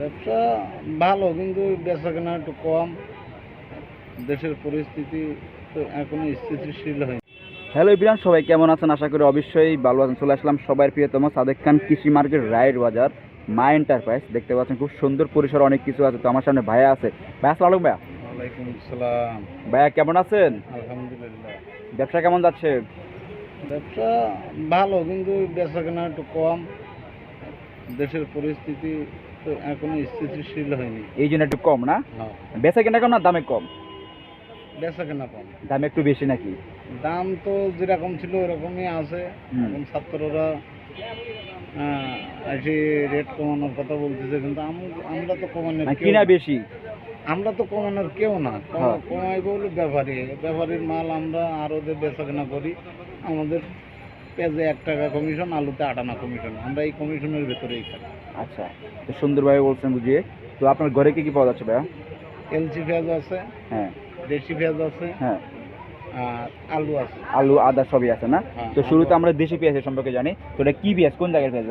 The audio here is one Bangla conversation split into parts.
ব্যবসা ভালো কিন্তু বেচা কেনা একটু কম। দেশের পরিস্থিতি তো এখনও স্থিতিশীল হয়নি হ্যালো ইব্রান সবাই কেমন আছেন? আশা করি অবশ্যই ভালো আছেন। চলে আসলাম সবাই প্রিয়তম সাদেক খান কৃষি মার্কেট রায়ের বাজার মা এন্টারপ্রাইজ দেখতে পাচ্ছেন খুব সুন্দর পরিসর অনেক কিছু আছে। তো আমার সামনে ভাইয়া আছে। ভাইয়া আলাইকুম ভাইয়া। ওয়ালাইকুম আসসালাম ভাইয়া কেমন আছেন? আলহামদুলিল্লাহ। ব্যবসা কেমন যাচ্ছে? ব্যবসা ভালো কিন্তু বেচা কেনা একটু কম। দেশের পরিস্থিতি তো এখনও স্থিতিশীল হয়নি। এই জন্য একটু কম না? হ্যাঁ। বেচা কেনা কেন না দামে কম? বেচা কেনা কম। দামে একটু বেশি নাকি? দাম তো যেরকম ছিল ওরকমই আছে। এখন ছাত্ররা এসে রেট কমানোর কথা বলতেছে কিন্তু আমরা তো কমানোর না, কেউ কিনা না। বেশি? আমরা তো কমানোর কেউ না। কম- হ্যাঁ। হলো ব্যাপারী। ব্যাপারীর মাল আমরা আরও যে বেচা কেনা করি আমাদের পেঁয়াজে এক টাকা কমিশন আলুতে আট আনা কমিশন আমরা এই কমিশনের ভেতরেই খাই আচ্ছা তো সুন্দরভাবে বলছেন বুঝিয়ে। তো আপনার ঘরে কি কি পাওয়া যাচ্ছে ভাইয়া? এলচি পেঁয়াজ আছে হ্যাঁ। দেশি পেঁয়াজ আছে হ্যাঁ। আর আলু আছে। আলু আদা সবই আছে না? হ্যাঁ, তো শুরুতে আমরা দেশি পেঁয়াজের সম্পর্কে জানি। তো এটা কি পেঁয়াজ? কোন জায়গার পেঁয়াজ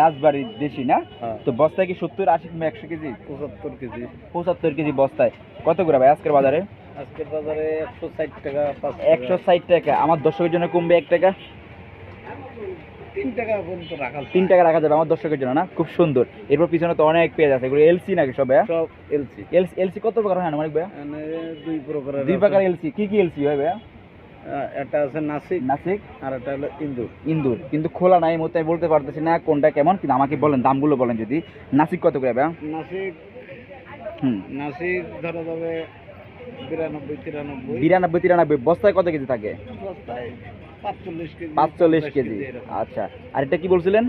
রাজবাড়ির দেশি না? হ্যাঁ। তো বস্তায় কি সত্তর আশি কিংবা একশো কেজি? পঁচাত্তর কেজি। পঁচাত্তর কেজি বস্তায়। কত করে ভাই আজকের বাজারে? আজকের বাজারে একশো ষাট টাকা একশো ষাট টাকা। আমার দর্শকের জন্য কমবে এক টাকা? তিন টাকা পর্যন্ত রাখা। তিন টাকা রাখা যাবে আমার দর্শকের জন্য না? খুব সুন্দর। এরপর পিছনে তো অনেক পেঁয়াজ আছে। এগুলো এলসি নাকি সব ভাইয়া? সব এলচি এলসি এলসি কত প্রকার হয় না মানিক ভাইয়া দুই প্রকারের দুই। প্রকার এলসি। কি কি এলসি হয় ভাইয়া? একটা আছে নাসিক নাসিক। আর একটা হলো ইন্দুর ইন্দুর কিন্তু খোলা নাই মতো আমি বলতে পারতেছি না কোনটা কেমন কিন্তু আমাকে বলেন দামগুলো বলেন যদি। নাসিক কত করে ভাইয়া? নাসিক হুম। নাসিক ধরা যাবে বিরানব্বই তিরানব্বই। বস্তায় কত কেজি থাকে? পাঁচচল্লিশ কেজি। আচ্ছা। আর এটা কি বলছিলেন?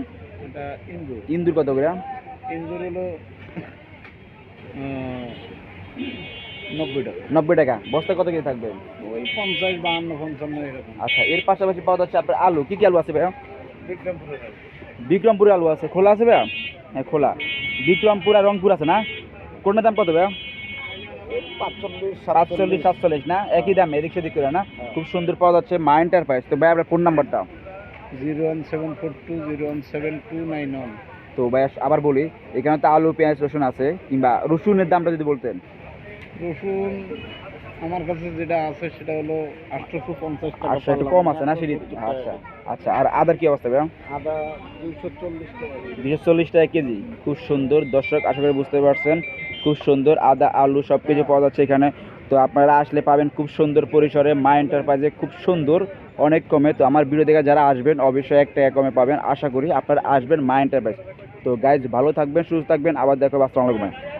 ইন্দুর। ইন্দুর কত করে ইন্দুর হলো নব্বই টাকা। বস্তায় কত কেজি থাকবে? ওই পঞ্চাশ বাহান্ন পঞ্চান্ন এরকম। আচ্ছা এর পাশাপাশি পাওয়া যাচ্ছে আপনার আলু। কি কি আলু আছে ভাইয়া? বিক্রমপুরের আলু। বিক্রমপুরে আলু আছে। খোলা আছে ভাইয়া? হ্যাঁ খোলা। বিক্রমপুর আর রংপুর আছে না? কোনটার দাম কত ভাইয়া? সাতচল্লিশ। সাতচল্লিশ না? একই দাম এদিক সেদিক করে না? হ্যাঁ। খুব সুন্দর পাওয়া যাচ্ছে মা এন্টারপ্রাইজ। তো ভাই আপনার ফোন নাম্বারটা? Zero one seven four two zero one seven two nine one. তো ভাই আবার বলি এখানে তো আলু পেঁয়াজ রসুন আছে কিংবা রসুনের দামটা যদি বলতেন। রসুন আমার কাছে যেটা আছে সেটা হলো আটশোশো পঞ্চাশ টাকা আচ্ছা একটু কম আছে না সেটি আচ্ছা আচ্ছা আর আদার কি অবস্থা ভাইয়া আদা দুইশো চল্লিশ টাকা। দুশো চল্লিশ টাকা কেজি। খুব সুন্দর দর্শক আশা করি বুঝতে পারছেন। খুব সুন্দর আদা আলু সব কিছু পাওয়া যাচ্ছে এখানে। তো আপনারা আসলে পাবেন খুব সুন্দর পরিসরে মা এন্টারপ্রাইজে খুব সুন্দর অনেক কমে। তো আমার ভিডিও দেখে যারা আসবেন অবশ্যই এক টাকা কমে পাবেন। আশা করি আপনারা আসবেন মা এন্টারপ্রাইজ তো গাইজ ভালো থাকবেন সুস্থ থাকবেন। আবার দেখো আসসালামু আলাইকুম।